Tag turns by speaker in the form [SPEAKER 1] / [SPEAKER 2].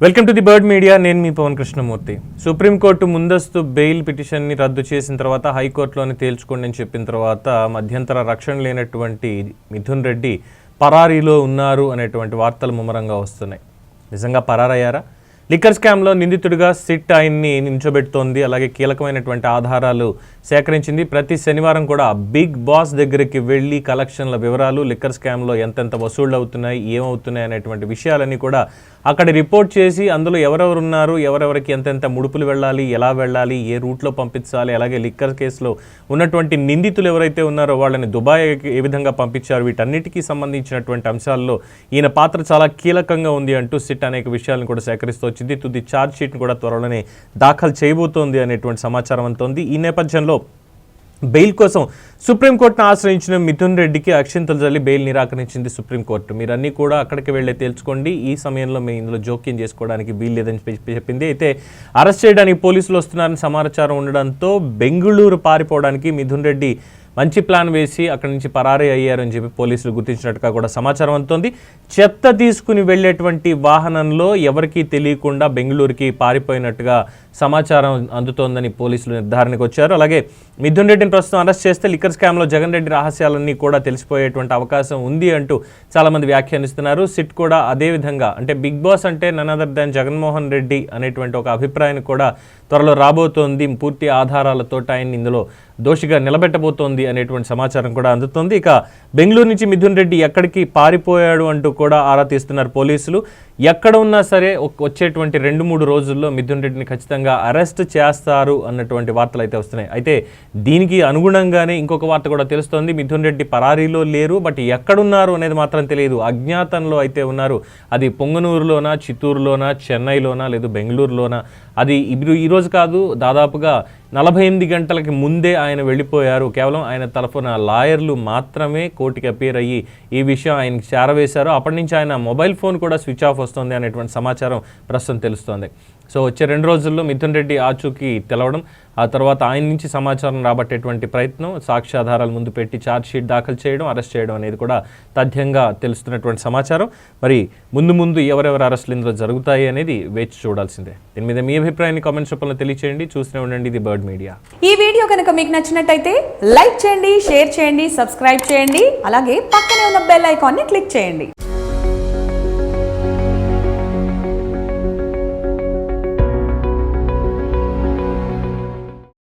[SPEAKER 1] Welcome to the bird media నేను మీ Pavan Krishnamurthy. Supreme court ముందస్తు బెయిల్ పిటిషన్ని రద్దు చేసిన తర్వాత హైకోర్టులోనే తేల్చుకోండి అని చెప్పిన తర్వాత మధ్యంతర రక్షణ లేనటువంటి మిథున్ రెడ్డి పరారీలో ఉన్నారు అనేటువంటి వార్తలు ముమ్మరంగా వస్తున్నాయి. నిజంగా పరారయ్యారా? లిక్కర్ స్కామ్లో నిందితుడిగా సిట్ ఆయన్ని నించోబెడుతోంది. అలాగే కీలకమైనటువంటి ఆధారాలు సేకరించింది. ప్రతి శనివారం కూడా బిగ్ బాస్ దగ్గరికి వెళ్ళి కలెక్షన్ల వివరాలు లిక్కర్ స్కామ్లో ఎంతెంత వసూళ్ళు అవుతున్నాయి ఏమవుతున్నాయి అనేటువంటి విషయాలన్నీ కూడా అక్కడ రిపోర్ట్ చేసి అందులో ఎవరెవరు ఉన్నారు ఎవరెవరికి ఎంతెంత ముడుపులు వెళ్ళాలి ఎలా వెళ్ళాలి ఏ రూట్లో పంపించాలి అలాగే లిక్కర్ కేసులో ఉన్నటువంటి నిందితులు ఎవరైతే ఉన్నారో వాళ్ళని దుబాయ్ ఏ విధంగా పంపించారు వీటన్నిటికీ సంబంధించినటువంటి అంశాల్లో ఈయన పాత్ర చాలా కీలకంగా ఉంది అంటూ సిట్ అనేక విషయాలను కూడా సేకరిస్తూ వచ్చింది. తుది ఛార్జ్ షీట్ను కూడా త్వరలోనే దాఖలు చేయబోతోంది అనేటువంటి సమాచారం అంతోంది. ఈ నేపథ్యంలో బెయిల్ కోసం సుప్రీంకోర్టును ఆశ్రయించిన మిథున్ రెడ్డికి అక్షింతలు జల్లి బెయిల్ నిరాకరించింది సుప్రీంకోర్టు. మీరన్నీ కూడా అక్కడికి వెళ్ళే తెలుసుకోండి ఈ సమయంలో మేము ఇందులో జోక్యం చేసుకోవడానికి వీలు లేదని చెప్పి చెప్పింది. అయితే అరెస్ట్ చేయడానికి పోలీసులు వస్తున్నారని సమాచారం ఉండడంతో బెంగళూరు పారిపోవడానికి మిథున్ రెడ్డి మంచి ప్లాన్ వేసి అక్కడి నుంచి పరారీ అయ్యారని చెప్పి పోలీసులు గుర్తించినట్టుగా కూడా సమాచారం అందుతోంది. చెత్త తీసుకుని వెళ్ళేటువంటి వాహనంలో ఎవరికీ తెలియకుండా బెంగళూరుకి పారిపోయినట్టుగా సమాచారం అందుతోందని పోలీసులు నిర్ధారణకు వచ్చారు. అలాగే మిథున్ రెడ్డిని ప్రస్తుతం అరెస్ట్ చేస్తే లిక్కర్ స్కామ్లో జగన్ రెడ్డి రహస్యాలన్నీ కూడా తెలిసిపోయేటువంటి అవకాశం ఉంది అంటూ చాలామంది వ్యాఖ్యానిస్తున్నారు. సిట్ కూడా అదే విధంగా అంటే బిగ్ బాస్ అంటే none other than Jaganmohan Reddy అనేటువంటి ఒక అభిప్రాయాన్ని కూడా త్వరలో రాబోతోంది. పూర్తి ఆధారాలతో ఆయన ఇందులో దోషిగా నిలబెట్టబోతోంది అనేటువంటి సమాచారం కూడా అందుతోంది. ఇక బెంగళూరు నుంచి మిథున్ రెడ్డి ఎక్కడికి పారిపోయాడు అంటూ కూడా ఆరా తీస్తున్నారు పోలీసులు. ఎక్కడ ఉన్నా సరే వచ్చేటువంటి రెండు మూడు రోజుల్లో మిథున్ రెడ్డిని ఖచ్చితంగా అరెస్ట్ చేస్తారు అన్నటువంటి వార్తలు అయితే వస్తున్నాయి. అయితే దీనికి అనుగుణంగానే ఇంకొక వార్త కూడా తెలుస్తోంది. మిథున్ రెడ్డి పరారీలో లేరు బట్ ఎక్కడున్నారు అనేది మాత్రం తెలియదు. అజ్ఞాతంలో అయితే ఉన్నారు. అది పొంగనూరులోనా చిత్తూరులోనా చెన్నైలోనా లేదు బెంగళూరులోనా? అది ఇప్పుడు ఈరోజు కాదు దాదాపుగా నలభై ఎనిమిది గంటలకి ముందే ఆయన వెళ్ళిపోయారు. కేవలం ఆయన తరఫున లాయర్లు మాత్రమే కోర్టుకి అపీర్ అయ్యి ఈ విషయం ఆయనకి చేరవేశారు. అప్పటి నుంచి ఆయన మొబైల్ ఫోన్ కూడా స్విచ్ ఆఫ్ వస్తుంది అనేటువంటి సమాచారం ప్రస్తుతం తెలుస్తోంది. సో వచ్చే రెండు రోజుల్లో మిథున్ రెడ్డి ఆచూకీ తెలవడం ఆ తర్వాత ఆయన నుంచి సమాచారం రాబట్టేటువంటి ప్రయత్నం సాక్ష్యాధారాలు ముందు పెట్టి ఛార్జ్ షీట్ దాఖలు చేయడం అరెస్ట్ చేయడం అనేది కూడా తథ్యంగా తెలుస్తున్నటువంటి సమాచారం. మరి ముందు ముందు ఎవరెవరు అరెస్టులు ఇందులో జరుగుతాయి అనేది వేచి చూడాల్సిందే. దీని మీద మీ అభిప్రాయాన్ని కామెంట్స్ రూపంలో తెలియచేయండి. చూస్తూనే ఉండండి ఇది బర్డ్ మీడియా
[SPEAKER 2] ఈ వీడియో కనుక మీకు నచ్చినట్టయితే లైక్ చేయండి షేర్ చేయండి సబ్స్క్రైబ్ చేయండి. అలాగే పక్కనే ఉన్న బెల్ ఐకాన్ని క్లిక్ చేయండి.